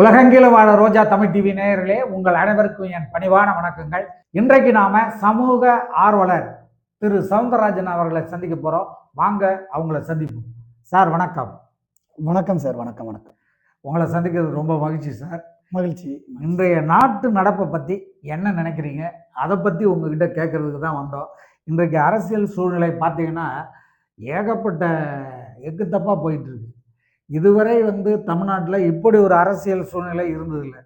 உலகெங்கிலும் வாழ ரோஜா தமிழ் டிவி நேயர்களே உங்கள் அனைவருக்கும் என் பணிவான வணக்கங்கள். இன்றைக்கு நாம சமூக ஆர்வலர் திரு சவுந்தரராஜன் அவர்களை சந்திக்க போறோம். வாங்க அவங்கள சந்திப்போம். சார் வணக்கம். வணக்கம் சார் வணக்கம் வணக்கம். உங்களை சந்திக்கிறது ரொம்ப மகிழ்ச்சி சார். மகிழ்ச்சி இன்றைய நாட்டு நடப்பை பற்றி என்ன நினைக்கிறீங்க? அதை பற்றி உங்ககிட்ட கேட்கறதுக்கு தான் வந்தோம். இன்றைக்கு அரசியல் சூழ்நிலை பார்த்தீங்கன்னா ஏகப்பட்ட எக்கு தப்பாக போயிட்டு இருக்கு. இதுவரை வந்து தமிழ்நாட்டில் இப்படி ஒரு அரசியல் சூழ்நிலை இருந்ததில்லை.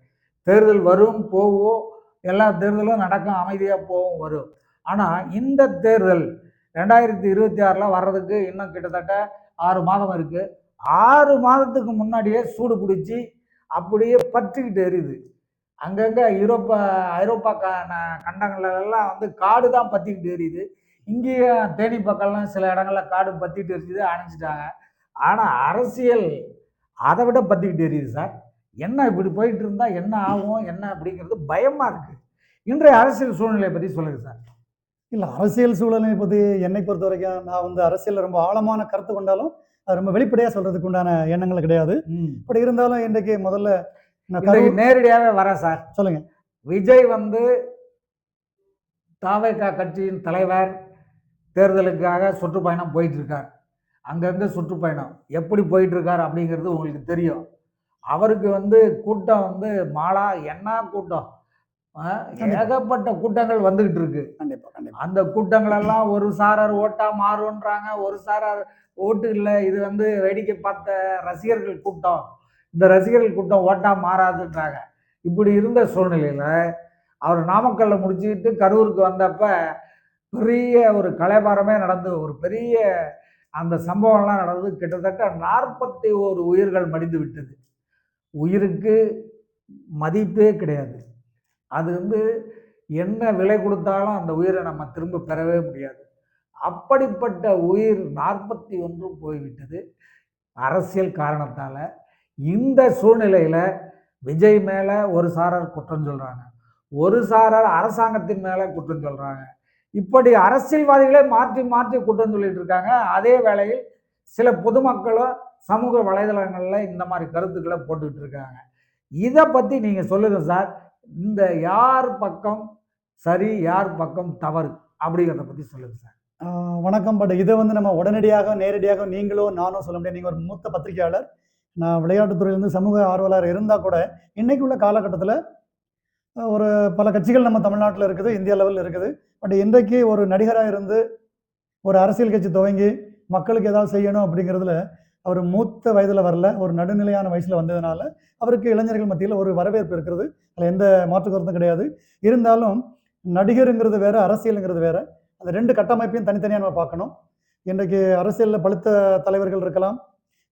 தேர்தல் வரும் போகும் எல்லா தேர்தலும் நடக்கும் அமைதியாக போகும் வரும். ஆனால் இந்த தேர்தல் ரெண்டாயிரத்தி இருபத்தி ஆறில் வர்றதுக்கு இன்னும் கிட்டத்தட்ட ஆறு மாதம் இருக்குது ஆறு மாதத்துக்கு முன்னாடியே சூடு பிடிச்சி அப்படியே பற்றிக்கிட்டு எரியுது. அங்கங்கே யூரோப்பா ஐரோப்பா க கண்டங்களெல்லாம் வந்து காடு தான் பற்றிக்கிட்டு எரியுது. இங்கேயும் தேனி பக்கம்லாம் சில இடங்களில் காடு பற்றிட்டு எரிஞ்சுது அணைஞ்சிட்டாங்க. ஆனால் அரசியல் அதை விட பற்றிக்கிட்டு எரியுது சார். என்ன இப்படி போயிட்டு இருந்தா என்ன ஆகும் என்ன அப்படிங்கிறது பயமா இருக்கு. இன்றைய அரசியல் சூழ்நிலையை பற்றி சொல்லுங்க சார். இல்லை அரசியல் சூழலை பற்றி என்னை பொறுத்த வரைக்கும் நான் வந்து அரசியலில் ரொம்ப ஆழமான கருத்து கொண்டாலும் அது ரொம்ப வெளிப்படையாக சொல்றதுக்கு உண்டான எண்ணங்கள் கிடையாது. இப்படி இருந்தாலும் இன்றைக்கு முதல்ல நான் நேரடியாகவே வரேன் சார். சொல்லுங்க. விஜய் வந்து தாவேகா கட்சியின் தலைவர் தேர்தலுக்காக சுற்றுப்பயணம் போயிட்டு இருக்கார் அங்கங்கே சுற்றுப்பயணம். எப்படி போயிட்டு இருக்கார் அப்படிங்கிறது உங்களுக்கு தெரியும். அவருக்கு வந்து கூட்டம் வந்து மாலா என்ன கூட்டம்? ஏகப்பட்ட கூட்டங்கள் வந்துகிட்டு இருக்கு. அந்த கூட்டங்களெல்லாம் ஒரு சாரார் ஓட்டா மாறுன்றாங்க. ஒரு சாரார் ஓட்டு இல்லை இது வந்து வேடிக்கை பார்த்த ரசிகர்கள் கூட்டம். இந்த ரசிகர்கள் கூட்டம் ஓட்டா மாறாதுன்றாங்க. இப்படி இருந்த சூழ்நிலையில் அவர் நாமக்கல்ல முடிச்சுக்கிட்டு கரூருக்கு வந்தப்ப பெரிய ஒரு கலைபாரமே நடந்து ஒரு பெரிய அந்த சம்பவம்லாம் நடந்தது கிட்டத்தட்ட நாற்பத்தி ஓரு உயிர்கள் மடிந்து விட்டது. உயிருக்கு மதிப்பே கிடையாது. அது வந்து என்ன விலை கொடுத்தாலும் அந்த உயிரை நம்ம திரும்ப பெறவே முடியாது. அப்படிப்பட்ட உயிர் நாற்பத்தி ஒன்றும் போய்விட்டது. அரசியல் காரணத்தால் இந்த சூழ்நிலையில் விஜய் மேலே ஒரு சாரார் குற்றம் சொல்கிறாங்க ஒரு சாரார் அரசாங்கத்தின் மேலே குற்றம் சொல்கிறாங்க இப்படி அரசியல்வாதிகளே மாற்றி மாற்றி குற்றம் சொல்லிட்டு இருக்காங்க அதே வேளையில் சில பொதுமக்களும் சமூக வலைதளங்களில் இந்த மாதிரி கருத்துக்களை போட்டுக்கிட்டு இருக்காங்க இதை பற்றி நீங்கள் சொல்லுங்கள் சார். இந்த யார் பக்கம் சரி யார் பக்கம் தவறு அப்படிங்கிறத பற்றி சொல்லுங்கள் சார். வணக்கம் பட் இதை வந்து நம்ம உடனடியாக நேரடியாக நீங்களோ நானும் சொல்ல முடியாது. நீங்கள் ஒரு மூத்த பத்திரிகையாளர். நான் விளையாட்டுத்துறையிலேருந்து சமூக ஆர்வலர் இருந்தால் கூட இன்றைக்கு உள்ள காலகட்டத்தில் ஒரு பல கட்சிகள் நம்ம தமிழ்நாட்டில் இருக்குது இந்திய லெவலில் இருக்குது. பட் இன்றைக்கு ஒரு நடிகராக இருந்து ஒரு அரசியல் கட்சி துவங்கி மக்களுக்கு ஏதாவது செய்யணும் அப்படிங்கிறதுல அவர் மூத்த வயதில் வரல ஒரு நடுநிலையான வயசில் வந்ததுனால அவருக்கு இளைஞர்கள் மத்தியில் ஒரு வரவேற்பு இருக்கிறது. அதில் எந்த மாற்று கருத்தும் கிடையாது. இருந்தாலும் நடிகருங்கிறது வேற அரசியலுங்கிறது வேற. அந்த ரெண்டு கட்டமைப்பையும் தனித்தனியாக நம்ம பார்க்கணும். இன்றைக்கு அரசியலில் பழுத்த தலைவர்கள் இருக்கலாம்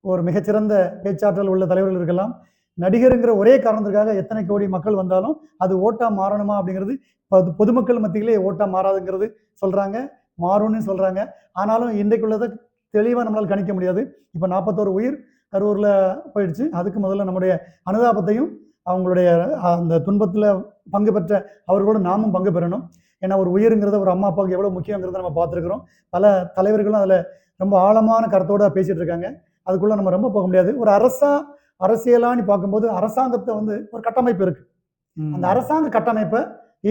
ஒரு மிகச்சிறந்த பேச்சாற்றல் உள்ள தலைவர்கள் இருக்கலாம் நடிகருங்கிற ஒரே காரணத்துக்காக எத்தனை கோடி மக்கள் வந்தாலும் அது ஓட்டா மாறணுமா அப்படிங்கிறது பொது பொதுமக்கள் மத்தியிலே ஓட்டா மாறாதுங்கிறது சொல்கிறாங்க மாறும்னு சொல்கிறாங்க ஆனாலும் இன்றைக்குள்ளதை தெளிவாக நம்மளால் கணிக்க முடியாது. இப்போ நாற்பத்தோரு உயிர் கரூரில் போயிடுச்சு. அதுக்கு முதல்ல நம்முடைய அனுதாபத்தையும் அவங்களுடைய அந்த துன்பத்தில் பங்கு பெற்ற அவர்களோடு நாமும் பங்கு பெறணும். ஏன்னா ஒரு உயிருங்கிறத ஒரு அம்மா அப்பாவுக்கு எவ்வளோ முக்கியங்கிறத நம்ம பார்த்துருக்குறோம். பல தலைவர்களும் அதில் ரொம்ப ஆழமான கருத்தோடு பேசிகிட்டு இருக்காங்க. அதுக்குள்ளே நம்ம ரொம்ப போக முடியாது. ஒரு அரசாக அரசியலான்னு பார்க்கும்போது அரசாங்கத்தை வந்து ஒரு கட்டமைப்பு இருக்கு. அந்த அரசாங்க கட்டமைப்பை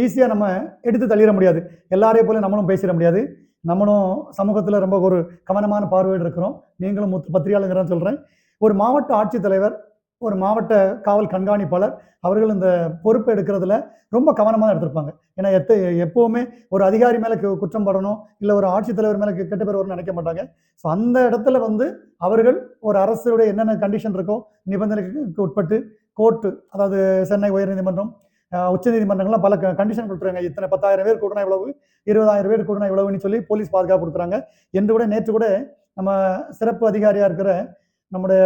ஈஸியாக நம்ம எடுத்து தள்ளிட முடியாது. எல்லாரையும் போல நம்மளும் பேசிட முடியாது. நம்மளும் சமூகத்தில் ரொம்ப ஒரு கவனமான பார்வையோடு இருக்கிறோம். நீங்களும் முத்து பத்திரிகையாளங்கிறன்னு சொல்கிறேன் ஒரு மாவட்ட ஆட்சித்தலைவர் ஒரு மாவட்ட காவல் கண்காணிப்பாளர் அவர்கள் இந்த பொறுப்பை எடுக்கிறதுல ரொம்ப கவனமாக தான் எடுத்திருப்பாங்க. ஏன்னா எத்த எப்போவுமே ஒரு அதிகாரி மேலே குற்றம் படணும் இல்லை ஒரு ஆட்சித்தலைவர் மேலே கெட்ட பேர் வரும்னு நினைக்க மாட்டாங்க. ஸோ அந்த இடத்துல வந்து அவர்கள் ஒரு அரசுடைய என்னென்ன கண்டிஷன் இருக்கோ நிபந்தனைக்கு உட்பட்டு கோர்ட்டு அதாவது சென்னை உயர்நீதிமன்றம் உச்சநீதிமன்றங்கள்லாம் பல கண்டிஷன் கொடுத்துருங்க இத்தனை பத்தாயிரம் பேர் கூடனா இவ்வளவு இருபதாயிரம் பேர் கூடனா இவ்வளவுன்னு சொல்லி போலீஸ் பாதுகாப்பு கொடுக்குறாங்க என்று கூட நேற்று கூட நம்ம சிறப்பு அதிகாரியாக இருக்கிற நம்முடைய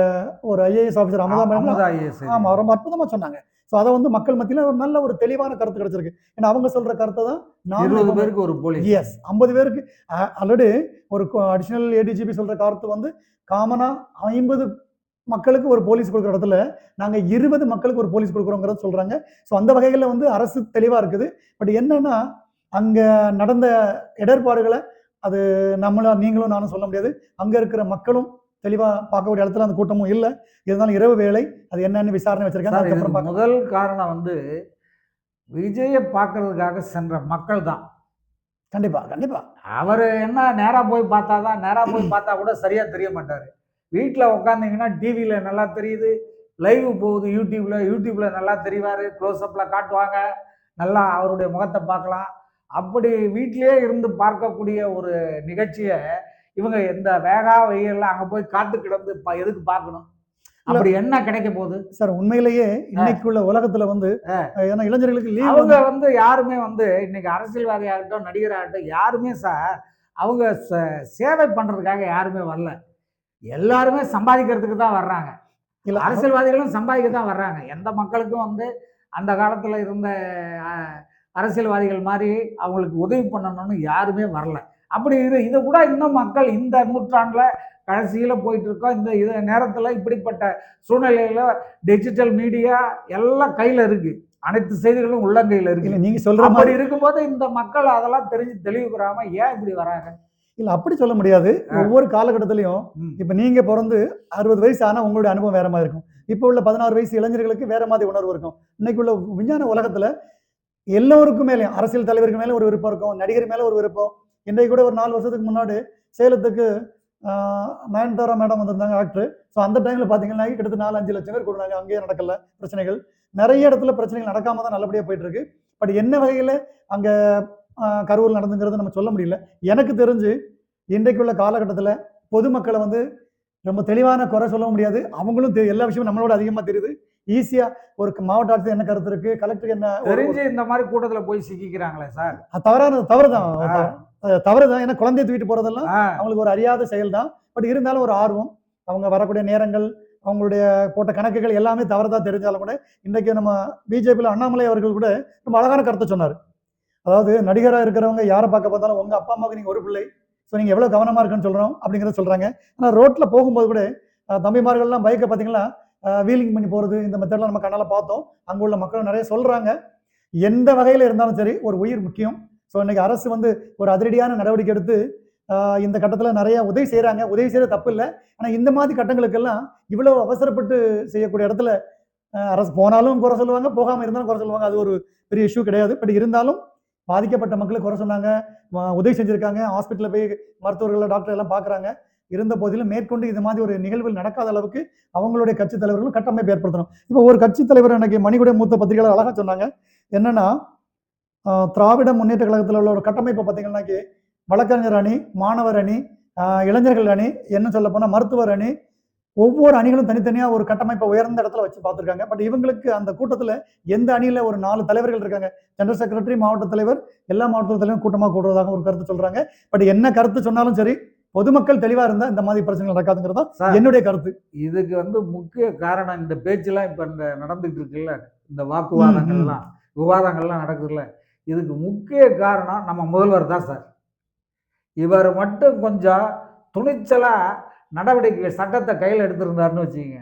ஒரு IAS officer Amudha madam Amudha IAS. ஆமா ரொம்ப அற்புதமா சொன்னாங்க. ஸோ அதை வந்து மக்கள் மத்தியில ஒரு நல்ல ஒரு தெளிவான கருத்து கிடைச்சிருக்கு. ஏன்னா அவங்க சொல்ற கருத்தை தான் இருபது பேருக்கு ஒரு போலீஸ். எஸ் ஐம்பது பேருக்கு. ஆல்ரெடி ஒரு அடிஷனல் ஏடிஜிபி சொல்ற கருத்து வந்து காமனா ஐம்பது மக்களுக்கு ஒரு போலீஸ் கொடுக்குற இடத்துல நாங்க இருபது மக்களுக்கு ஒரு போலீஸ் கொடுக்குறோங்கிறத சொல்றாங்க. ஸோ அந்த வகைகளில் வந்து அரசு தெளிவா இருக்குது. பட் என்னன்னா அங்க நடந்த இடர்பாடுகளை அது நம்மள நீங்களும் நானும் சொல்ல முடியாது. அங்க இருக்கிற மக்களும் தெளிவாக பார்க்கக்கூடிய இடத்துல அந்த கூட்டமும் இல்லை. இருந்தாலும் இரவு வேலை அது என்னன்னு விசாரணை வச்சிருக்காங்க. சார் அதுக்கப்புறம் முதல் காரணம் வந்து விஜயை பார்க்கறதுக்காக சென்ற மக்கள் தான். கண்டிப்பா கண்டிப்பா. அவர் என்ன நேராக போய் பார்த்தா தான் நேராக போய் பார்த்தா கூட சரியாக தெரிய மாட்டார். வீட்டில் உட்காந்திங்கன்னா டிவியில் நல்லா தெரியுது லைவ் போகுது யூடியூப்ல யூடியூப்ல நல்லா தெரிவார் க்ளோஸ்அப்பில் காட்டுவாங்க நல்லா அவருடைய முகத்தை பார்க்கலாம். அப்படி வீட்டிலேயே இருந்து பார்க்கக்கூடிய ஒரு நிகழ்ச்சியை இவங்க இந்த வேகா வெயில்ல அங்கே போய் காத்து கிடந்து ப- எதுக்கு பார்க்கணும்? அப்படி என்ன கிடைக்க போகுது? சார் உண்மையிலேயே இன்னைக்குள்ள உலகத்துல வந்து ஏன்னா இளைஞர்களுக்கு லீவ் அவங்க வந்து யாருமே வந்து இன்னைக்கு அரசியல்வாதி ஆகட்டும் நடிகர் ஆகட்டும் யாருமே சார் அவங்க சேவை பண்றதுக்காக யாருமே வரல. எல்லாருமே சம்பாதிக்கிறதுக்கு தான் வர்றாங்க. இல்ல அரசியல்வாதிகளும் சம்பாதிக்க தான் வர்றாங்க. எந்த மக்களுக்கும் வந்து அந்த காலத்துல இருந்த அரசியல்வாதிகள் மாதிரி அவங்களுக்கு உதவி பண்ணணும்னு யாருமே வரல. அப்படி இது இது கூட இன்னும் மக்கள் இந்த நூற்றாண்டுல கடைசியில போயிட்டு இருக்கோம் இந்த இது நேரத்துல இப்படிப்பட்ட சூழ்நிலையில டிஜிட்டல் மீடியா எல்லாம் கையில இருக்கு. அனைத்து செய்திகளும் உள்ளங்கையில இருக்கு. இல்ல நீங்க சொல்ற அப்படி மாதிரி இருக்கும்போது இந்த மக்கள் அதெல்லாம் தெரிஞ்சு தெளிவு பெறாம ஏன் இப்படி வராங்க? இல்ல அப்படி சொல்ல முடியாது. ஒவ்வொரு காலகட்டத்திலையும். இப்ப நீங்க பிறந்து அறுபது வயசு ஆனா உங்களுடைய அனுபவம் வேற மாதிரி இருக்கும். இப்போ உள்ள பதினாறு வயசு இளைஞர்களுக்கு வேற மாதிரி உணர்வு இருக்கும். இன்னைக்கு உள்ள விஞ்ஞான உலகத்துல எல்லோருக்கும் மேலே அரசியல் தலைவருக்கு மேல ஒரு விருப்பம் இருக்கும் நடிகர் மேல ஒரு விருப்பம் இன்றைக்கு கூட ஒரு நாலு வருஷத்துக்கு முன்னாடி சேலத்துக்கு நயன்தாரா மேடம் வந்திருந்தாங்க ஆக்டர் ஸோ அந்த டைம்ல பாத்தீங்கன்னா கிட்டத்தட்ட நாலு அஞ்சு லட்சம் பேர் கூடுனாங்க. அங்கேயே நடக்கல பிரச்சனைகள். நிறைய இடத்துல பிரச்சனைகள் நடக்காம தான் நல்லபடியா போயிட்டு இருக்கு பட் என்ன வகையில அங்க கரூர் நடந்துங்கிறத நம்ம சொல்ல முடியல. எனக்கு தெரிஞ்சு இன்றைக்குள்ள காலகட்டத்தில் பொதுமக்களை வந்து ரொம்ப தெளிவான குறை சொல்ல முடியாது. அவங்களும் எல்லா விஷயமும் நம்மளோட அதிகமாக தெரியுது. ஈஸியா ஒரு மாவட்ட ஆட்சியர் என்ன கருத்து இருக்கு? கலெக்டருக்கு என்ன தெரிஞ்சு இந்த மாதிரி கூட்டத்துல போய் சிக்கிக்கிறாங்களே சார். அது தவறான தவறு தான். தவறு தான் ஏன்னா குழந்தைய தூக்கிட்டு போறதெல்லாம் அவங்களுக்கு ஒரு அறியாத செயல் தான் பட் இருந்தாலும் ஒரு ஆர்வம். அவங்க வரக்கூடிய நேரங்கள் அவங்களுடைய போட்ட கணக்குகள் எல்லாமே தவறுதா தெரிஞ்சாலும் கூட இன்றைக்கு நம்ம பிஜேபியில் அண்ணாமலை அவர்கள் கூட ரொம்ப அழகான கருத்தை சொன்னார். அதாவது நடிகராக இருக்கிறவங்க யாரை பார்க்க பார்த்தாலும் உங்க அப்பா அம்மாவுக்கு நீங்க ஒரு பிள்ளை. ஸோ நீங்க எவ்வளவு கவனமா இருக்குன்னு சொல்றோம் அப்படிங்கிறத சொல்றாங்க. ஆனால் ரோட்ல போகும்போது கூட தம்பிமார்கள்லாம் பைக்கை பார்த்தீங்களா வீலிங் பண்ணி போறது இந்த மெத்தட்லாம் நம்ம கண்ணால பார்த்தோம். அங்க உள்ள மக்கள் நிறைய சொல்றாங்க. எந்த வகையில இருந்தாலும் சரி ஒரு உயிர் முக்கியம். ஸோ இன்னைக்கு அரசு வந்து ஒரு அதிரடியான நடவடிக்கை எடுத்து இந்த கட்டத்தில் நிறைய உதவி செய்கிறாங்க உதவி செய்கிறது தப்பு இல்லை. ஆனால் இந்த மாதிரி கட்டங்களுக்கெல்லாம் இவ்வளோ அவசரப்பட்டு செய்யக்கூடிய இடத்துல அரசு போனாலும் குறை சொல்லுவாங்க போகாமல் இருந்தாலும் குறை சொல்லுவாங்க. அது ஒரு பெரிய இஷ்யூ கிடையாது. பட் இருந்தாலும் பாதிக்கப்பட்ட மக்களுக்கு குறை சொன்னாங்க. உதவி செஞ்சுருக்காங்க. ஹாஸ்பிட்டலில் போய் மருத்துவர்கள் டாக்டர் எல்லாம் பார்க்குறாங்க இருந்த போதிலும் மேற்கொண்டு இது மாதிரி ஒரு நிகழ்வுகள் நடக்காத அளவுக்கு அவங்களுடைய கட்சி தலைவர்களும் கட்டமைப்பு ஏற்படுத்தணும். இப்போ ஒரு கட்சி தலைவர் எனக்கு மணிகுடைய மூத்த பத்திரிகையாளர் அழகாக சொன்னாங்க. என்னன்னா திராவிட முன்னேற்ற கழகத்தில் உள்ள ஒரு கட்டமைப்பை பார்த்தீங்கன்னாக்கி வழக்கறிஞர் அணி மாணவர் அணி இளைஞர்கள் அணி என்ன சொல்ல போனால் மருத்துவர் அணி ஒவ்வொரு அணிகளும் தனித்தனியாக ஒரு கட்டமைப்பை உயர்ந்த இடத்துல வச்சு பார்த்துருக்காங்க. பட் இவங்களுக்கு அந்த கூட்டத்தில் எந்த அணியில் ஒரு நாலு தலைவர்கள் இருக்காங்க? ஜெனரல் செக்ரட்டரி மாவட்ட தலைவர் எல்லா மாவட்ட தலைவரும் கூட்டமாக கூடுறதாக ஒரு கருத்து சொல்றாங்க. பட் என்ன கருத்து சொன்னாலும் சரி பொதுமக்கள் தெளிவாக இருந்தால் இந்த மாதிரி பிரச்சனை நடக்காதுங்கிறது என்னுடைய கருத்து. இதுக்கு வந்து முக்கிய காரணம் இந்த பேச்செல்லாம் இப்ப இந்த நடந்துட்டு இருக்குல்ல இந்த வாக்குவாதங்கள்லாம் விவாதங்கள்லாம் நடக்குதுல்ல. இதுக்கு முக்கிய காரணம் நம்ம முதல்வர் தான் சார். இவர் மட்டும் கொஞ்சம் துணிச்சலா நடவடிக்கை சட்டத்தை கையில் எடுத்திருந்தாருன்னு வச்சுக்கோங்க.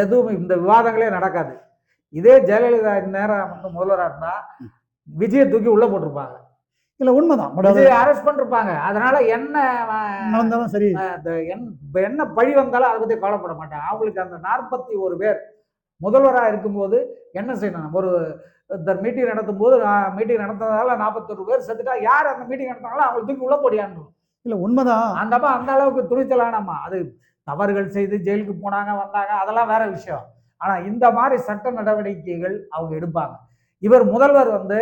எதுவும் இந்த விவாதங்களே நடக்காது. இதே ஜெயலலிதா நேரம் வந்து முதல்வராக இருந்தா விஜயை தூக்கி உள்ள போட்டிருப்பாங்க. இல்லை உண்மைதான். விஜய் அரெஸ்ட் பண்ணிருப்பாங்க. அதனால என்ன நடந்தாலும் சரி. என்ன பழி வந்தாலும் அதை பற்றி கவலைப்பட மாட்டேன். அவங்களுக்கு அந்த நாற்பத்தி ஒரு பேர் முதல்வராக இருக்கும்போது என்ன செய்யணும் ஒரு இந்த மீட்டிங் நடத்தும் போது மீட்டிங் நடத்துறதால நாற்பத்தொரு பேர் செத்துட்டா யார் அந்த மீட்டிங் நடத்தாங்களோ அவங்களுக்கு தூக்கி உள்ள போடியான்னு இல்லை உண்மைதான். அந்த அம்மா அந்த அளவுக்கு துணிச்சலானம்மா. அது தவறுகள் செய்து ஜெயிலுக்கு போனாங்க வந்தாங்க அதெல்லாம் வேற விஷயம். ஆனா இந்த மாதிரி சட்ட நடவடிக்கைகள் அவங்க எடுப்பாங்க. இவர் முதல்வர் வந்து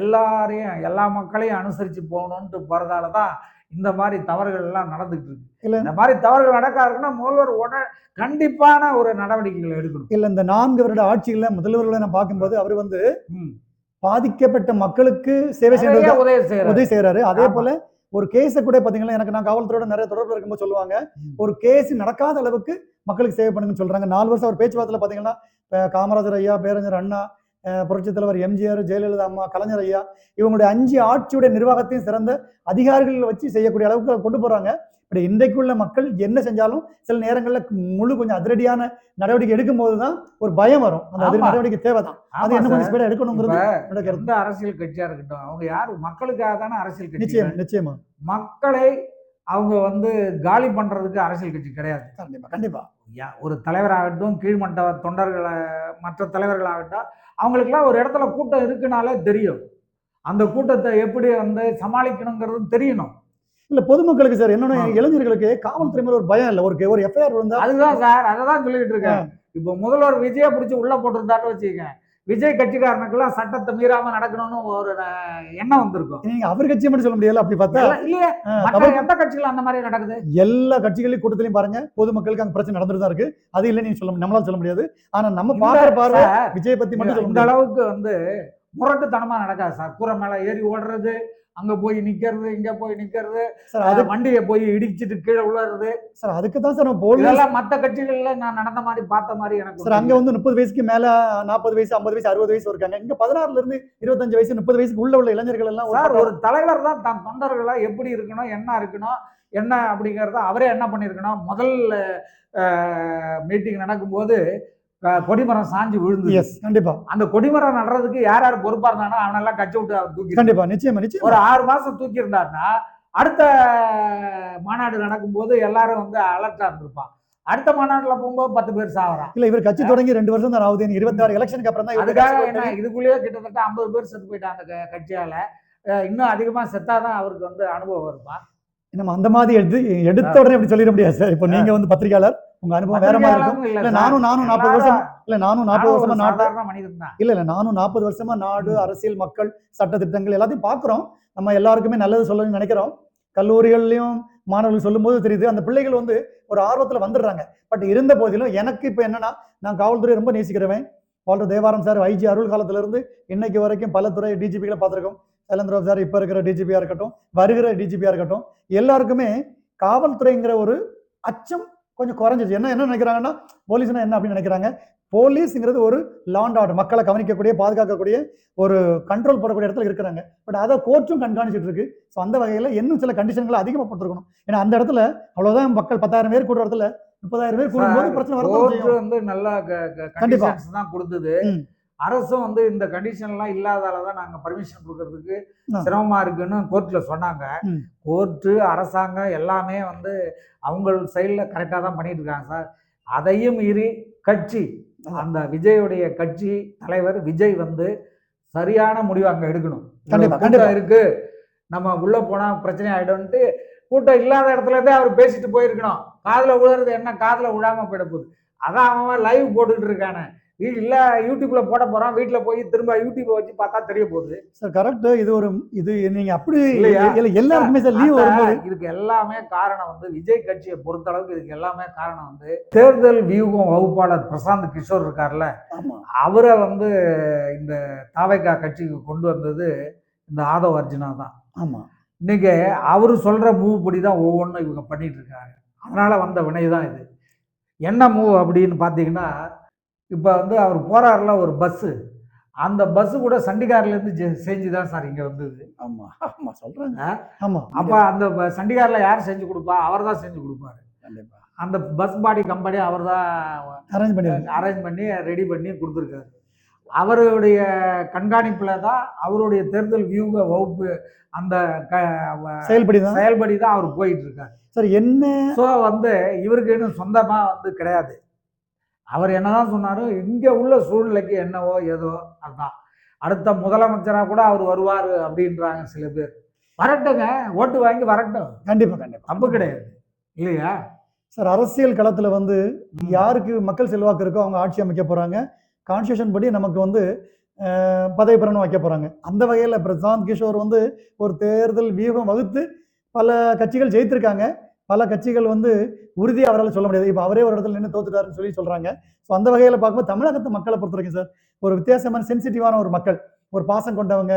எல்லாரையும் எல்லா மக்களையும் அனுசரித்து போகணுன்ட்டு போகிறதால தான் இந்த மாதிரி தவறுகள் எல்லாம் நடந்துட்டு இருக்கு இல்ல. இந்த மாதிரி தவறுகள் நடக்காதுன்னா முதல்வர் உடனே கண்டிப்பான ஒரு நடவடிக்கைகள் எடுக்கணும் இல்லை இந்த நான்கு வருட ஆட்சியில் முதல்வர்களை நான் பார்க்கும்போது அவர் வந்து. பாதிக்கப்பட்ட மக்களுக்கு சேவை செய்யறது உதவி செய்யறாரு உதவி செய்யறாரு அதே. போல ஒரு கேஸை கூட பாத்தீங்கன்னா எனக்கு நான் காவல்துறையோட நிறைய தொடர்பு இருக்கும்போது சொல்லுவாங்க. ஒரு கேஸ் நடக்காத அளவுக்கு மக்களுக்கு சேவை பண்ணுங்கன்னு சொல்றாங்க நாலு வருஷம் அவர் பேச்சுவார்த்தையில பாத்தீங்கன்னா காமராஜர் ஐயா பேரறிஞர் அண்ணா புரட்சித் தலைவர் எம்ஜிஆர் ஜெயலலிதா அம்மா கலைஞர் ஐயா இவங்களுடைய அஞ்சு ஆட்சியுடைய நிர்வாகத்தையும் சிறந்த அதிகாரிகள் வச்சு செய்யக்கூடிய அளவுக்கு கொண்டு போறாங்க. இப்படி இன்றைக்குள்ள மக்கள் என்ன செஞ்சாலும் சில நேரங்களில் முழு கொஞ்சம் அதிரடியான நடவடிக்கை எடுக்கும்போது தான் ஒரு பயம் வரும். அந்த அதிரடி ஆமா. நடவடிக்கை தேவைதான். அது என்ன. கொஞ்சம் ஸ்பீடா எடுக்கணுங்கிறது எந்த அரசியல் கட்சியா இருக்கட்டும் அவங்க யாரு? மக்களுக்காக தானே அரசியல் கட்சி நிச்சயம் நிச்சயமா. மக்களை அவங்க வந்து காலி பண்றதுக்கு அரசியல் கட்சி கிடையாது. கண்டிப்பா கண்டிப்பா. யா- ஒரு தலைவராகட்டும் கீழ்மட்ட தொண்டர்களை மற்ற தலைவர்களாகட்டும் அவங்களுக்கெல்லாம் ஒரு இடத்துல கூட்டம் இருக்குனாலே தெரியும். அந்த கூட்டத்தை எப்படி வந்து சமாளிக்கணுங்கிறதும் தெரியணும். இல்ல பொதுமக்களுக்கு சார் என்னோட ஆ. இளைஞர்களுக்கு காவல்துறை மேல ஒரு பயம் இல்ல. ஒரு ஒரு எஃப்ஐஆர் விழுந்தா அதுதான் சார் அதை தான் சொல்லிட்டு இருக்கேன் இப்போ முதல்வர் விஜயை பிடிச்சி உள்ள போட்டிருந்தாருன்னு வச்சுக்கங்க. விஜய் கட்சிக்காரனுக்கெல்லாம் சட்டத்தை மீறாம நடக்கணும்னு ஒரு எண்ணம் வந்திருக்கும். நீங்க அவர் கட்சியை மட்டும் சொல்ல முடியல அப்படி பார்த்தா? இல்லையே. எந்த கட்சிகள் அந்த மாதிரி நடக்குது? எல்லா கட்சிகளையும் கூட்டத்திலையும் பாருங்க பொதுமக்களுக்கு அங்க பிரச்சனை நடந்துட்டு தான் இருக்கு. அது இல்ல நீங்க சொல்ல நம்மளால சொல்ல முடியாது. ஆனா நம்ம பாக்குற பார்வை விஜய் பத்தி மட்டும் இந்த அளவுக்கு வந்து முரட்டுத்தனமா நடக்காது சார். கூரை மேல ஏறி ஓடுறது அங்க போய் நிக்கிறது இங்க போய் நிக்கிறது சார் அது வண்டியை போய் இடிச்சிட்டு கீழே விழுறது சார் அதுக்கு தான் சார் போலீஸ் இதெல்லாம் மத்த கட்சிகள்ல நான் நடந்த மாதிரி பார்த்த மாதிரி எனக்கு சார் அங்க வந்து முப்பது வயசுக்கு மேல நாற்பது வயசு ஐம்பது வயசு அறுபது வயசு இருக்காங்க. இங்க பதினாறுல இருந்து இருபத்தஞ்சு வயசு முப்பது வயசுக்கு உள்ள உள்ள இளைஞர்கள் எல்லாம் சார் ஒரு தலைவர் தான் தன் தொண்டர்களை எப்படி இருக்கணும் என்ன இருக்கணும் என்ன அப்படிங்கறத அவரே என்ன பண்ணியிருக்கணும்? முதல் மீட்டிங் நடக்கும்போது கொடிமரம் சாஞ்சு விழுந்து எஸ் கண்டிப்பா. அந்த கொடிமரம் நடுறதுக்கு யார் யார் பொறுப்பா இருந்தானோ அவனெல்லாம் கட்சி விட்டு அவர் தூக்கி கண்டிப்பா நிச்சயமா நிச்சயமா. ஒரு ஆறு மாசம் தூக்கி இருந்தாருன்னா அடுத்த மாநாடு நடக்கும்போது எல்லாரும் வந்து அலர்ட்டா இருந்திருப்பான். அடுத்த மாநாட்டுல போகும்போது பத்து பேர் சாவறான். இல்ல இவர் கட்சி தொடங்கி ரெண்டு வருஷம் தான் ஆகுது இருபத்தி ஆறு எலெக்ஷனுக்கு அப்புறம் தான் அதுக்காக என்ன இதுக்குள்ளேயே கிட்டத்தட்ட ஐம்பது பேர் செத்து போயிட்டாங்க அந்த கட்சியால. இன்னும் அதிகமா செத்தாதான் அவருக்கு வந்து அனுபவம் வருமா? நம்ம அந்த மாதிரி எடுத்து எடுத்த உடனே இப்படி சொல்லிட முடியாது சார். இப்போ நீங்க வந்து பத்திரிகையாளர் உங்க அனுபவம் வேற மாதிரி இருக்கும். இல்ல. நானும் நானும் நாற்பது வருஷம் இல்ல நானும் நாற்பது வருஷமா நாட்டு இல்ல இல்ல நானும் நாற்பது வருஷமா நாடு அரசியல் மக்கள் சட்ட திட்டங்கள் எல்லாத்தையும் பாக்குறோம். நம்ம எல்லாருக்குமே நல்லது சொல்லணும்னு நினைக்கிறோம். கல்லூரிகள்லயும் மாணவர்கள் சொல்லும்போது தெரியுது அந்த பிள்ளைகள் வந்து ஒரு ஆர்வத்துல வந்துடுறாங்க. பட் இருந்த போதிலும் எனக்கு இப்போ என்னன்னா நான் காவல்துறை ரொம்ப நேசிக்கிறவன். வாழ்ற தேவாரம் சார் ஐஜி அருள் காலத்துல இருந்து இன்னைக்கு வரைக்கும் பல துறை டிஜிபிகளை பார்த்துருக்கோம். சைலேந்திரபாபு சார் இப்போ இருக்கிற டிஜிபியா இருக்கட்டும் வருகிற டிஜிபியா இருக்கட்டும் எல்லாருக்குமே காவல்துறைங்கிற ஒரு அச்சம் கொஞ்சம் குறைஞ்சிச்சு என்ன என்ன நினைக்கிறாங்கன்னா போலீஸ்னா என்ன அப்படின்னு நினைக்கிறாங்க? போலீஸ்ங்கிறது ஒரு லாண்ட் ஆர்டர் மக்களை கவனிக்கக்கூடிய பாதுகாக்கக்கூடிய ஒரு கண்ட்ரோல் போடக்கூடிய இடத்துல இருக்கிறாங்க. பட் அதை கோர்ட்டும் கண்காணிச்சிட்டு இருக்கு. ஸோ அந்த வகையில் இன்னும் சில கண்டிஷன்களை அதிகமாக போட்டிருக்கணும் ஏன்னா அந்த இடத்துல அவ்வளோதான் மக்கள் பத்தாயிரம் பேர் கூடுற இடத்துல முப்பதாயிரம் பேர் கூடும்போது பிரச்சனை வந்து நல்ல கண்டிப்பா. கண்டிஷன்ஸ் தான் கொடுத்தது. அரசும் வந்து இந்த கண்டிஷன் எல்லாம் இல்லாதால தான் நாங்க பர்மிஷன் கொடுக்கறதுக்கு ஆ. சிரமமா இருக்குன்னு கோர்ட்ல சொன்னாங்க. கோர்ட்டு அரசாங்கம் எல்லாமே வந்து அவங்க சைடில் கரெக்டாக தான் பண்ணிட்டு இருக்காங்க சார். அதையும் மீறி கட்சி அந்த விஜயுடைய கட்சி தலைவர் விஜய் வந்து சரியான முடிவு அங்க எடுக்கணும். கூட்டம் இருக்கு. நம்ம உள்ள போனா பிரச்சனை ஆயிடும்ட்டு கூட்டம் இல்லாத இடத்துல இருந்தே அவர் பேசிட்டு போயிருக்கணும். காதுல விழுறது என்ன? காதுல விழாம போயிட போகுது. அதான் அவன் லைவ் போட்டுக்கிட்டு இருக்கானே. இல்ல யூடியூப்ல போட போறான் வீட்டுல போய் திரும்ப யூடியூப் வச்சு பார்த்தா தெரிய போகுது. சார் கரெக்ட் இது ஒரு இது நீங்க அப்படி இல்லையா? இல்ல எல்லாருக்குமே சார் லீவ் வரும்போது இதுக்கு எல்லாமே காரணம் வந்து விஜய் கட்சியை பொறுத்த அளவுக்கு இதுக்கு எல்லாமே காரணம் வந்து தேர்தல் வியூகம் வகுப்பாளர் பிரசாந்த் கிஷோர் இருக்கார்ல. அவரை வந்து இந்த தாவைக்கா கட்சிக்கு கொண்டு வந்தது இந்த ஆதவ் அர்ஜுனா தான். ஆமா. இன்னைக்கு அவரு சொல்ற மூவ் படி தான் ஒவ்வொன்றும் இவங்க பண்ணிட்டு இருக்காங்க. அதனால வந்த வினை தான் இது. என்ன மூவ் அப்படின்னு பார்த்தீங்கன்னா இப்போ வந்து அவர் போறாருல ஒரு பஸ்ஸு. அந்த பஸ்ஸு கூட சண்டிகார்லேருந்து செஞ்சு தான் சார் இங்கே வந்தது. ஆமா ஆமா சொல்றாங்க. ஆ? ஆமா. அப்போ அந்த சண்டிகார்ல யார் செஞ்சு கொடுப்பா? அவர் தான் செஞ்சு கொடுப்பாரு. கண்டிப்பா. அந்த பஸ் பாடி கம்பெனி அவர் தான் அரேஞ்ச் பண்ணிருக்கேன் அரேஞ்ச் பண்ணி ரெடி பண்ணி கொடுத்துருக்காரு. அவருடைய கண்காணிப்பில் தான் அவருடைய தேர்தல் வியூக வகுப்பு அந்த க செயல்படி தான்? செயல்படி தான் அவர் போயிட்டு இருக்காரு. சார் என்ன? ஸோ வந்து இவருக்கு இன்னும் சொந்தமாக வந்து கிடையாது. அவர் என்னதான் சொன்னாரு இங்கே உள்ள சூழ்நிலைக்கு என்னவோ ஏதோ அதான். அடுத்த முதலமைச்சராக கூட அவர் வருவார் அப்படின்றாங்க சில பேர். வரட்டுங்க ஓட்டு வாங்கி வரட்டும். கண்டிப்பா கண்டிப்பா. தப்பு கிடையாது. இல்லையா? சார் அரசியல் களத்துல வந்து யாருக்கு மக்கள் செல்வாக்கு இருக்கோ அவங்க ஆட்சி அமைக்க போறாங்க. கான்ஸ்டியூஷன் படி நமக்கு வந்து பதவி பிரமாணம் வைக்க போறாங்க. அந்த வகையில பிரசாந்த் கிஷோர் வந்து ஒரு தேர்தல் வியூகம் வகுத்து பல கட்சிகள் ஜெயித்திருக்காங்க. பல கட்சிகள் வந்து உறுதியாக அவரால் சொல்ல முடியாது. இப்போ அவரே ஒரு இடத்துல நின்று தோத்துட்டாருன்னு சொல்லி சொல்றாங்க. ஸோ அந்த வகையில் பார்க்கும்போது தமிழகத்து மக்களை பொறுத்த வரைக்கும் சார் ஒரு வித்தியாசமான சென்சிட்டிவான ஒரு மக்கள் ஒரு பாசம் கொண்டவங்க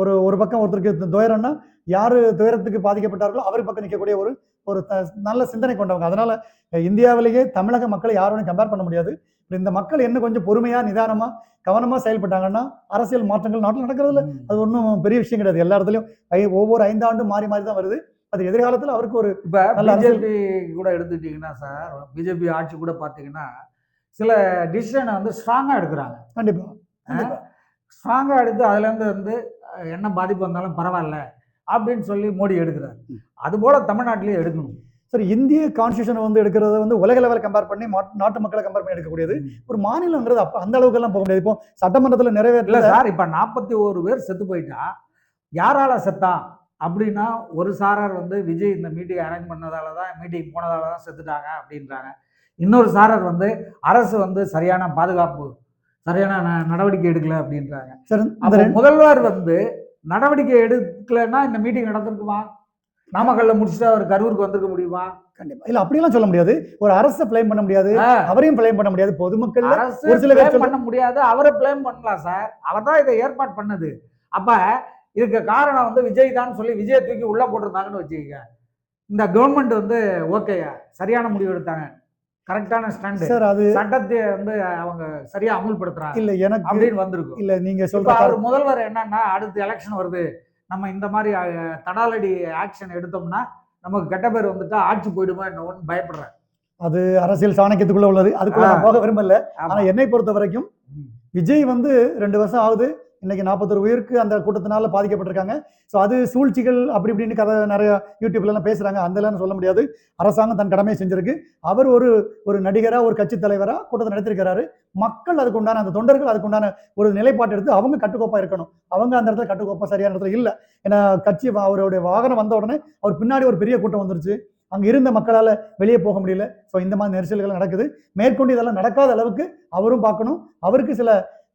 ஒரு ஒரு பக்கம் ஒருத்தருக்கு துயரம்னா யார் துயரத்துக்கு பாதிக்கப்பட்டார்களோ அவர் பக்கம் நிற்கக்கூடிய ஒரு ஒரு நல்ல சிந்தனை கொண்டவங்க. அதனால இந்தியாவிலேயே தமிழக மக்களை யாரோடையும் கம்பேர் பண்ண முடியாது. இந்த மக்கள் என்ன கொஞ்சம் பொறுமையா நிதானமா கவனமா செயல்பட்டாங்கன்னா அரசியல் மாற்றங்கள் நாட்டில் நடக்கிறதுல அது ஒன்றும் பெரிய விஷயம் கிடையாது. எல்லா இடத்துலையும் ஒவ்வொரு ஐந்தாண்டும் மாறி மாறி தான் வருது. அது எதிர்காலத்தில் அவருக்கு ஒரு இப்போ பிஜேபி கூட எடுத்துக்கிட்டிங்கன்னா சார் பிஜேபி ஆட்சி கூட பார்த்தீங்கன்னா சில டிசிஷனை வந்து ஸ்ட்ராங்காக எடுக்கிறாங்க. கண்டிப்பா கண்டிப்பா. ஸ்ட்ராங்காக எடுத்து அதுலேருந்து வந்து என்ன பாதிப்பு வந்தாலும் பரவாயில்ல அப்படின்னு சொல்லி மோடி எடுக்கிறார். ம். அது போல தமிழ்நாட்டிலேயே எடுக்கணும். சரி இந்திய கான்ஸ்டியூஷன் வந்து எடுக்கிறத வந்து உலக லெவலில் கம்பேர் பண்ணி நாட்டு மக்களை கம்பேர் பண்ணி எடுக்கக்கூடியது. ஒரு மாநிலங்கிறது அப்ப அந்த அளவுக்கெல்லாம் போக முடியாது. இப்போ சட்டமன்றத்தில் இல்ல நிறைவேற்றல சார் இப்ப நாற்பத்தி ஒரு பேர் செத்து போயிட்டா யாரால செத்தான்? அப்படின்னா ஒரு சாரார் வந்து விஜய் இந்த மீட்டிங் அரேஞ்ச் பண்ணதால தான் மீட்டிங் போனதால தான் செத்துட்டாங்க அப்படின்றாங்க. இன்னொரு சாரார் வந்து அரசு வந்து சரியான பாதுகாப்பு சரியான நடவடிக்கை எடுக்கல அப்படின்றாங்க. சரி முதல்வர் வந்து நடவடிக்கை எடுக்கலைன்னா இந்த மீட்டிங் நடந்திருக்குமா? நாமக்கல்ல முடிச்சுட்டு அவர் கரூருக்கு வந்திருக்க முடியுமா? கண்டிப்பா. இல்ல அப்படியெல்லாம் சொல்ல முடியாது. ஒரு அரசை பிளேம் பண்ண முடியாது அவரையும் பிளேம் பண்ண முடியாது. பொதுமக்கள் அரசு ஒரு சில பேர் பண்ண முடியாது அவரை பிளேம் பண்ணலாம் சார். அவர் தான் இதை ஏற்பாடு பண்ணது. அப்ப இதுக்கு காரணம் வந்து விஜய் தான் சொல்லி விஜய் தூக்கி உள்ள போட்டிருந்தாங்கன்னு வச்சுக்கோங்க. இந்த கவர்மெண்ட் வந்து ஓகேயா சரியான முடிவு எடுத்தாங்க. கரெக்டான ஸ்டாண்டு. சார் அது சட்டத்தை வந்து அவங்க சரியா அமுல்படுத்துறாங்க. இல்ல எனக்கு அப்படின்னு வந்திருக்கும். இல்ல நீங்க சொல்ற அவர் முதல்வர் என்னன்னா அடுத்து எலெக்ஷன் வருது. நம்ம இந்த மாதிரி தடாலடி ஆக்ஷன் எடுத்தோம்னா நமக்கு கெட்ட பேர் வந்துட்டா ஆட்சி போயிடுமா என்னன்னு பயப்படுறேன். அது அரசியல் சாணக்கியத்துக்குள்ள உள்ளது. அதுக்குள்ள நான். போக விரும்பல. ஆனா என்னை பொறுத்த வரைக்கும். விஜய் வந்து ரெண்டு வருஷம் ஆகுது. இன்னைக்கு நாற்பத்தொரு உயிருக்கு அந்த கூட்டத்தினால பாதிக்கப்பட்டிருக்காங்க. ஸோ அது சூழ்ச்சிகள் அப்படி இப்படின்னு கதை நிறைய யூடியூப்லலாம் பேசுகிறாங்க பேசுறாங்க. அந்த சொல்ல முடியாது. அரசாங்கம் தன் கடமையை செஞ்சிருக்கு. அவர் ஒரு ஒரு நடிகராக ஒரு கட்சி தலைவராக கூட்டத்தை நடத்திருக்கிறாரு மக்கள் அதுக்கு உண்டான அந்த தொண்டர்கள் அதுக்கு உண்டான ஒரு நிலைப்பாட்டை எடுத்து அவங்க கட்டுக்கோப்பா இருக்கணும். அவங்க அந்த இடத்துல கட்டுக்கோப்பா சரியான இடத்துல இல்லை. ஏன்னா கட்சி அவருடைய வாகனம் வந்த உடனே அவர் பின்னாடி ஒரு பெரிய கூட்டம் வந்துருச்சு. அங்கே இருந்த மக்களால் வெளியே போக முடியல. ஸோ இந்த மாதிரி நெரிசல்கள் நடக்குது. மேற்கொண்டு இதெல்லாம் நடக்காத அளவுக்கு அவரும் பார்க்கணும். அவருக்கு சில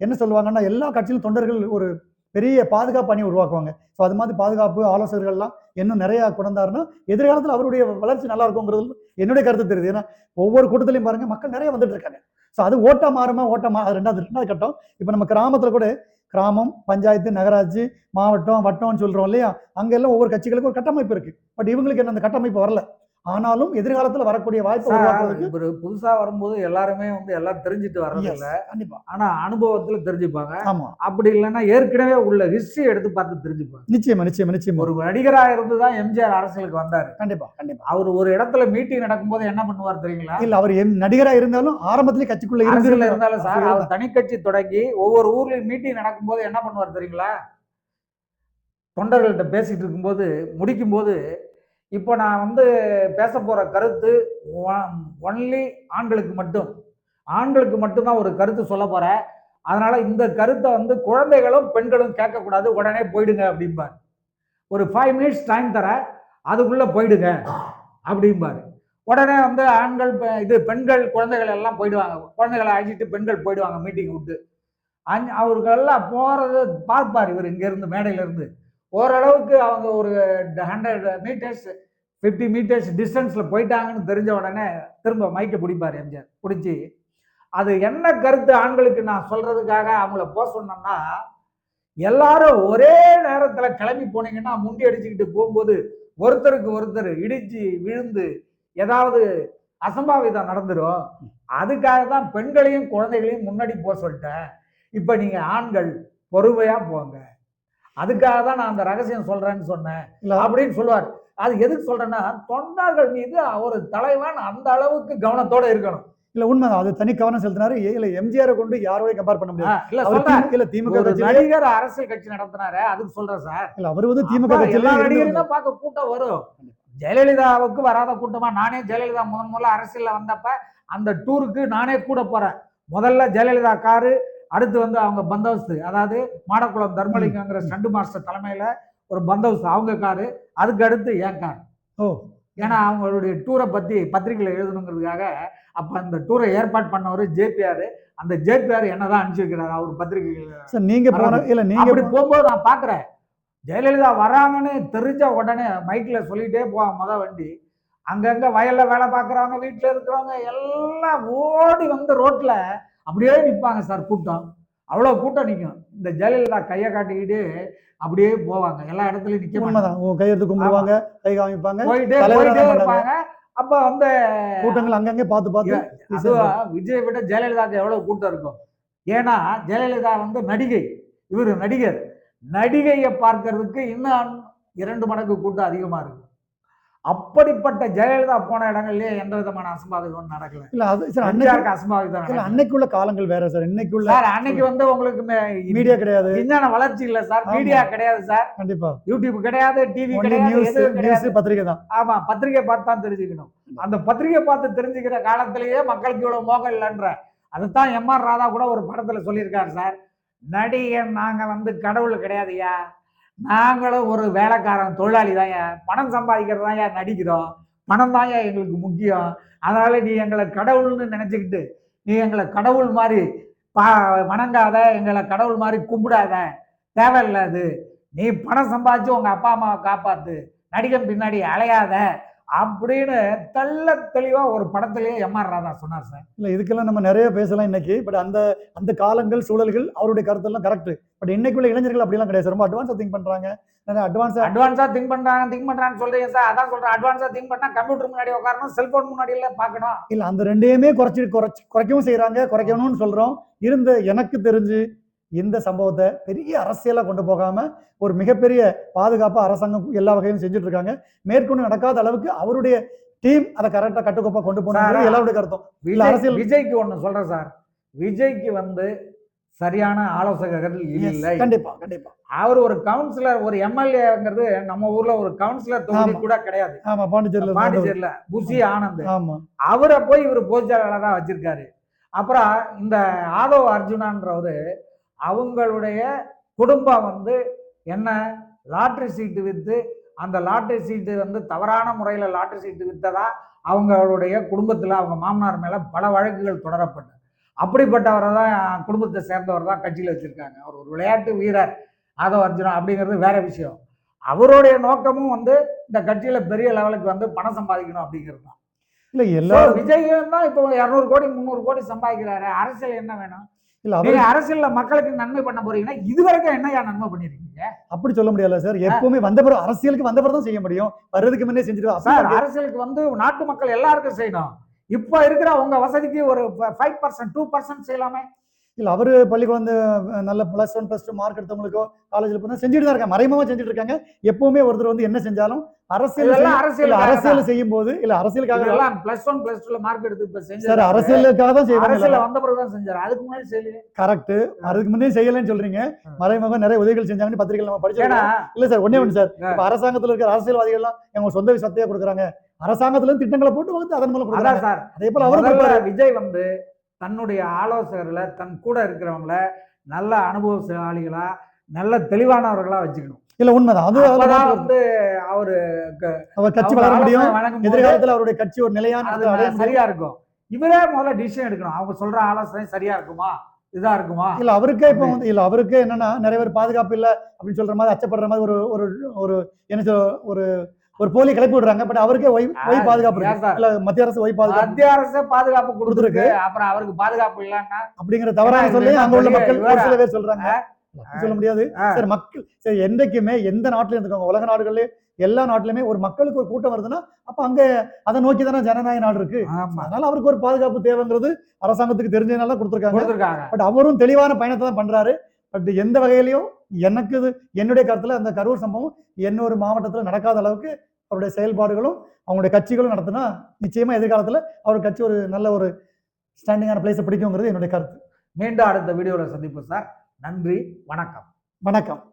என்ன சொல்லுவாங்கன்னா எல்லா கட்சியிலும் தொண்டர்கள் ஒரு பெரிய பாதுகாப்பு அணி உருவாக்குவாங்க. ஸோ அது மாதிரி பாதுகாப்பு ஆலோசகர்கள்லாம் இன்னும் நிறையா கொண்டாருன்னா எதிர்காலத்தில் அவருடைய வளர்ச்சி நல்லா இருக்குங்கிறது என்னுடைய கருத்து தெரியுது. ஏன்னா ஒவ்வொரு கூட்டத்திலையும் பாருங்க மக்கள் நிறைய வந்துட்டு இருக்காங்க. ஸோ அது ஓட்டா மாறுமா ஓட்டா மா அது ரெண்டாவது ரெண்டாவது கட்டம். இப்போ நம்ம கிராமத்தில் கூட கிராமம் பஞ்சாயத்து நகராட்சி மாவட்டம் வட்டம்னு சொல்கிறோம் இல்லையா? அங்கெல்லாம் ஒவ்வொரு கட்சிகளுக்கும் ஒரு கட்டமைப்பு இருக்குது பட் இவங்களுக்கு என்ன அந்த கட்டமைப்பு வரல. ஆனாலும் எதிர்காலத்தில் வரக்கூடிய வாய்ப்பை இவரு புதுசா வரும்போது எல்லாருமே வந்து எல்லாம் தெரிஞ்சுட்டு வர்றது Yes, இல்ல. கண்டிப்பா. ஆனா அனுபவத்துல தெரிஞ்சுப்பாங்க. ஆமா. அப்படி இல்லைன்னா ஏற்கனவே உள்ள ஹிஸ்டரி எடுத்து பார்த்து தெரிஞ்சுப்பாங்க. நிச்சயமா நிச்சயமா நிச்சயமா. ஒரு நடிகரா இருந்து தான் எம்ஜிஆர் அரசியலுக்கு வந்தாரு. கண்டிப்பா கண்டிப்பா. அவர் ஒரு இடத்துல மீட்டிங் நடக்கும்போது என்ன பண்ணுவார் தெரியுங்களா? இல்ல அவர் நடிகரா இருந்தாலும் ஆரம்பத்திலே கட்சிக்குள்ள அரசியல்ல இருந்து இருந்தாலும் சார் அவர் தனி. கட்சி தொடங்கி ஒவ்வொரு ஊர்லயும் மீட்டிங் நடக்கும்போது என்ன பண்ணுவார் தெரியுங்களா? தொண்டர்கள்ட்ட பேசிட்டு இருக்கும்போது முடிக்கும்போது இப்போ நான் வந்து பேச போகிற கருத்து ஒன்லி ஆண்களுக்கு மட்டும். ஆண்களுக்கு மட்டும்தான் ஒரு கருத்து சொல்ல போகிறேன் அதனால் இந்த கருத்தை வந்து குழந்தைகளும் பெண்களும் கேட்கக்கூடாது. உடனே போயிடுங்க அப்படிம்பார். ஒரு ஃபைவ் மினிட்ஸ் டைம் தரேன் அதுக்குள்ளே போயிடுங்க அப்படிம்பார். உடனே வந்து ஆண்கள் இது பெண்கள் குழந்தைகள் எல்லாம் போயிடுவாங்க. குழந்தைகளை அழைச்சிட்டு பெண்கள் போயிடுவாங்க மீட்டிங் விட்டு. அஞ்சு அவர்கள் எல்லாம் போகிறத பார்ப்பார் இவர் இங்கேருந்து மேடையிலேருந்து ஓரளவுக்கு அவங்க ஒரு ஹண்ட்ரட் மீட்டர்ஸ் ஃபிஃப்டி மீட்டர்ஸ் டிஸ்டன்ஸில் போயிட்டாங்கன்னு தெரிஞ்ச உடனே திரும்ப மைக்கை பிடிப்பார் எம்ஜிஆர். பிடிச்சி அது என்ன கருத்து ஆண்களுக்கு நான் சொல்கிறதுக்காக அவங்கள போக சொன்னோம்னா எல்லாரும் ஒரே நேரத்தில் கிளம்பி போனீங்கன்னா முண்டி அடிச்சுக்கிட்டு போகும்போது ஒருத்தருக்கு ஒருத்தர் இடிச்சு விழுந்து ஏதாவது அசம்பாவிதம் நடந்துரும். அதுக்காக தான் பெண்களையும் குழந்தைகளையும் முன்னாடி போக சொல்லிட்டேன். இப்போ நீங்கள் ஆண்கள் பொறுமையாக போங்க. அதுக்காக தான் நான் அந்த ரகசியம் சொல்றேன்னு சொன்னேன் அப்படின்னு சொல்லுவார். அது எதுக்கு சொல்றேன்னா தொண்டர்கள் மீது ஒரு தலைவன் அந்த அளவுக்கு கவனத்தோட இருக்கணும். இல்ல உண்மைதான். அது தனி கவனம் செலுத்தினாரு. ஏ- இல்ல எம்ஜிஆரை கொண்டு யாரோடய கம்பேர் பண்ண முடியாது. இல்ல திமுக இல்ல திமுக நடிகர் அரசியல் கட்சி நடத்தினாரு அதுக்கு சொல்றேன் சார். இல்ல அவர் வந்து திமுக கட்சியிலே. தான் பார்க்க கூட்டம் வரும். ஜெயலலிதாவுக்கு வராத கூட்டமா நானே ஜெயலலிதா முதன் முதல்ல அரசியல்ல வந்தப்ப அந்த டூருக்கு நானே கூட போறேன். முதல்ல ஜெயலலிதா காரு அடுத்து வந்து அவங்க பந்தோபஸ்து அதாவது மாடக்குளம் தர்மலிங்கங்கிற ஸ்டண்டு மாஸ்டர் தலைமையில ஒரு பந்தோபஸ்து அவங்க காரு அதுக்கு அடுத்து என் கார். ஓ. ஏன்னா அவங்களுடைய டூரை பத்தி பத்திரிகையில் எழுதணுங்கிறதுக்காக அப்ப அந்த டூரை ஏற்பாடு பண்ணவர் ஜேபிஆர். அந்த ஜேபிஆர் என்னதான் அனுப்பிச்சு வைக்கிறாரு அவர் பத்திரிகைகள் சார் நீங்க போன இல்ல நீங்க அப்படி போகும்போது நான் பார்க்குறேன் ஜெயலலிதா வராங்கன்னு தெரிஞ்ச உடனே மைக்கில் சொல்லிட்டே போவாங்க முத வண்டி. அங்கங்க வயல்ல வேலை பார்க்குறவங்க வீட்டில் இருக்கிறவங்க எல்லாம் ஓடி வந்து ரோட்ல அப்படியே நிற்பாங்க சார் கூட்டம். அவ்வளோ கூட்டம் நிற்கும் இந்த ஜெயலலிதா கையை காட்டிக்கிட்டு அப்படியே போவாங்க. எல்லா இடத்துலயும் நிற்க மாட்டாங்க. உண்மைதான் உங்க கையெடுத்து கும்பிடுவாங்க கை காமிப்பாங்க. போயிட்டே போயிட்டே இருப்பாங்க. அப்ப வந்து கூட்டங்கள் அங்கங்க பார்த்து பார்த்து அதுவா விஜய் விட ஜெயலலிதாக்கு எவ்வளவு கூட்டம் இருக்கும்? ஏன்னா ஜெயலலிதா வந்து நடிகை. இவர் நடிகர். நடிகையை பார்க்கறதுக்கு இன்னும் இரண்டு மடங்கு கூட்டம் அதிகமா இருக்கும் அப்படிப்பட்ட ஜெயலலிதா போன இடங்கள்லயே எந்த விதமான அசம்பாவிதமும் நடக்கல. இல்ல அது சார் அன்னைக்கு அசம்பாவிதம் இல்ல நடக்கல. அன்னைக்குள்ள காலங்கள் வேற சார். இன்னைக்குள்ள சார் அன்னைக்கு வந்து உங்களுக்கு மீடியா கிடையாது. விஞ்ஞான வளர்ச்சி இல்ல சார். மீடியா கிடையாது சார். கண்டிப்பா. யூடியூப் கிடையாது டிவி கிடையாது நியூஸ் பத்திரிகை தான். ஆமா பத்திரிகை பார்த்து தான் தெரிஞ்சுக்கணும். அந்த பத்திரிகை பார்த்து தெரிஞ்சுக்கிற காலத்திலேயே மக்களுக்கு இவ்வளவு மோகம் இல்லைன்ற அதுதான் எம் ஆர் ராதா கூட ஒரு படத்துல சொல்லியிருக்காரு சார். நடிகன் நாங்க வந்து கடவுள் கிடையாதுயா நாங்களும் ஒரு வேலைக்காரன் தொழிலாளி தான் பணம் சம்பாதிக்கிறது தான் நடிக்கிறோம். பணம் தான் எங்களுக்கு முக்கியம். அதனால நீ எங்களை கடவுள்னு நினச்சிக்கிட்டு நீ எங்களை கடவுள் மாதிரி பா வணங்காத எங்களை கடவுள் மாதிரி கும்பிடாத. தேவையில்ல அது நீ பணம் சம்பாதிச்சு உங்கள் அப்பா அம்மாவை காப்பாற்று நடிகன் பின்னாடி அலையாத. அப்படின்னு தெள்ள தெளிவா ஒரு படத்திலேயே எம் ஆர் ராதா சொன்னார் சார். இல்ல இதுக்கெல்லாம் நம்ம நிறைய பேசலாம் இன்னைக்கு பட் அந்த அந்த காலங்கள் சூழல்கள் அவருடைய கருத்தெல்லாம் கரெக்ட் பட் இன்னைக்குள்ள இளைஞர்கள் அப்படிலாம் கிடையாது ரொம்ப அட்வான்ஸா திங்க் பண்றாங்க. நிறைய அட்வான்ஸா அட்வான்ஸா திங்க் பண்றாங்க திங்க் பண்றான்னு சொல்றீங்க சார். அதான் சொல்றேன். அட்வான்ஸா திங்க் பண்ணா கம்ப்யூட்டர் முன்னாடி உட்காரணும் செல்போன் முன்னாடி எல்லாம் பார்க்கணும். இல்ல அந்த ரெண்டையுமே குறைச்சி குறைச்சி குறைக்கவும் செய்றாங்க குறைக்கணும்னு சொல்றோம். இருந்த எனக்கு தெரிஞ்சு இந்த சம்பவத்தை பெரிய அரசியலா கொண்டு போகாம ஒரு மிகப்பெரிய பாதுகாப்பு அரசாங்கம் எல்லா வகையிலும் செஞ்சுட்டு இருக்காங்க மேற்கொண்டு நடக்காத அளவுக்கு அவருடைய டீம் அதை கரெக்டா கட்டுக்கோப்பா கொண்டு போனாங்க. எல்லாருடைய கருத்தும். இல்ல, அரசியல்- விஜய்க்கு ஒண்ணு சொல்றேன் சார். விஜய்க்கு வந்து சரியான ஆலோசகர்கள் இல்லை. கண்டிப்பா கண்டிப்பா. அவர் ஒரு கவுன்சிலர் ஒரு எம்எல்ஏங்கிறது நம்ம ஊர்ல ஒரு கவுன்சிலர் தொகுதி. கூட கிடையாது. ஆமா பாண்டிச்சேரியில பாண்டிச்சேரியில புசி ஆனந்த். ஆமா. அவரை போய் இவர் பொதுச்செயலாளராக வச்சிருக்காரு. அப்புறம் இந்த ஆதவ் அர்ஜுனான்றவர் அவங்களுடைய குடும்பம் வந்து என்ன? லாட்ரி சீட்டு விற்று அந்த லாட்ரி சீட்டு வந்து தவறான முறையில் லாட்ரி சீட்டு விற்றதா அவங்களுடைய குடும்பத்தில் அவங்க மாமனார் மேலே பல வழக்குகள் தொடரப்பட்டது. அப்படிப்பட்டவரை தான் குடும்பத்தை சேர்ந்தவர் தான் கட்சியில் வச்சுருக்காங்க. அவர் ஒரு விளையாட்டு வீரர். ஆதவ் அர்ஜுனா அப்படிங்கிறது வேற விஷயம். அவருடைய நோக்கமும் வந்து இந்த கட்சியில் பெரிய லெவலுக்கு வந்து பணம் சம்பாதிக்கணும் அப்படிங்கிறது தான். இல்ல எல்லா விஜய் தான் இப்போ இருநூறு கோடி முந்நூறு கோடி சம்பாதிக்கிறாரு. அரசியல் என்ன வேணும்? இல்ல அவர் அரசியல்ல மக்களுக்கு நன்மை பண்ண போறீங்கன்னா இது வரைக்கும் என்னையா நன்மை பண்ணிருக்கீங்க? அப்படி சொல்ல முடியல சார். எப்பவுமே வந்த பிறகு அரசியலுக்கு வந்த பிறகு தான் செய்ய முடியும். வர்றதுக்கு முன்னே செஞ்சுட்டு சார் அரசியலுக்கு வந்து நாட்டு மக்கள் எல்லாருக்கும் செய்யணும். இப்போ இருக்கிற உங்க வசதிக்கு ஒரு ஃபைவ் பர்சன்ட் டூ பர்சன்ட் செய்யலாமே? இல்ல அவரு பள்ளிக்கு வந்து நல்ல plus one plus two mark எடுத்தவங்களுக்கோ காலேஜ்ல போனா செஞ்சுட்டு தான் இருக்காங்க. மறைமுகமா செஞ்சுட்டு இருக்காங்க. எப்பவுமே ஒருத்தர் வந்து என்ன செஞ்சாலும் அரசியல் அரசியல் அரசியல் செய்யும் போது இல்ல அரசியலுக்காக இதெல்லாம் பிளஸ் ஒன் பிளஸ் டூல மார்க் எடுத்து இப்ப சார் செஞ்சு அரசியலுக்காக தான் செய்வாங்க அரசியல வந்த பிறகுதான் செஞ்சாரு. அதுக்கு முன்னாடி செய்யலையே. கரெக்ட் அதுக்கு முன்னே செய்யலன்னு சொல்றீங்க. மறைமுகம் நிறைய உதவிகள் செஞ்சாங்கன்னு பத்திரிகைகள் நம்ம படிச்சோம் இல்ல சார் ஒண்ணே ஒண்ணு சார். இப்ப அரசாங்கத்துல இருக்கிற அரசியல்வாதிகள்லாம் எங்க சொந்த சத்தையா கொடுக்குறாங்க. அரசாங்கத்துல இருந்து திட்டங்களை போட்டு வகுத்து அதன் மூலம் கொடுக்குறாங்க. அதான் சார். அதே போல கொடுப்பாரு. விஜய் வந்து தன்னுடைய ஆலோசகர்களை தன் கூட இருக்கிறவங்கள நல்ல அனுபவசாலிகளா நல்ல தெளிவானவர்களா வச்சுக்கணும். இல்ல உண்மைதான். அது வந்து அவரு அவர் கட்சி வளர முடியும். எதிர்காலத்துல அவருடைய கட்சி ஒரு நிலையான. சரியா இருக்கும். இவரே முதல்ல டிசிஷன் எடுக்கணும். அவங்க சொல்ற ஆலோசனை சரியா இருக்குமா? இதா இருக்குமா? இல்ல அவருக்கே இப்ப வந்து இல்ல அவருக்கே என்னன்னா நிறைய பேர் பாதுகாப்பு இல்ல அப்படின்னு சொல்ற மாதிரி அச்சப்படுற மாதிரி ஒரு ஒரு ஒரு என்ன சொல்ல ஒரு ஒரு போலி கிளப்பி விடுறாங்க பட் அவருக்கே ஒய் ஒய் பாதுகாப்பு இருக்கு. மத்திய அரசு ஒய் பாதுகாப்பு மத்திய அரசே பாதுகாப்பு கொடுத்துருக்கு. அப்புறம் அவருக்கு பாதுகாப்பு இல்லைன்னா அப்படிங்கிற தவறான சொல்லி அங்க உள்ள மக்கள் ஒரு? சில பேர் சொல்றாங்க. சொல்ல முடியாது. சரி மக்கள் சரி என்றைக்குமே எந்த நாட்டுல இருந்துக்கோங்க உலக நாடுகள்லயே எல்லா நாட்டிலுமே ஒரு மக்களுக்கு ஒரு கூட்டம் வருதுன்னா அப்ப அங்க அதை நோக்கி தானே ஜனநாயக நாடு இருக்கு. அதனால அவருக்கு ஒரு பாதுகாப்பு தேவைங்கிறது அரசாங்கத்துக்கு தெரிஞ்சதுனால கொடுத்துருக்காங்க. பட் அவரும் தெளிவான பயணத்தை தான் பண்றாரு. பட் எந்த வகையிலையும் எனக்கு இது என்னுடைய கருத்துல அந்த கரூர் சம்பவம் இன்னொரு மாவட்டத்துல நடக்காத அளவுக்கு அவருடைய செயல்பாடுகளும் அவங்களுடைய கட்சிகளும் நடத்தினா நிச்சயமா எதிர்காலத்துல அவர் கட்சி ஒரு நல்ல ஒரு ஸ்டாண்டிங்கான பிளேஸை பிடிக்குங்கிறது என்னுடைய கருத்து. மீண்டும் அடுத்த வீடியோல சந்திப்போம் சார். நன்றி வணக்கம். வணக்கம்.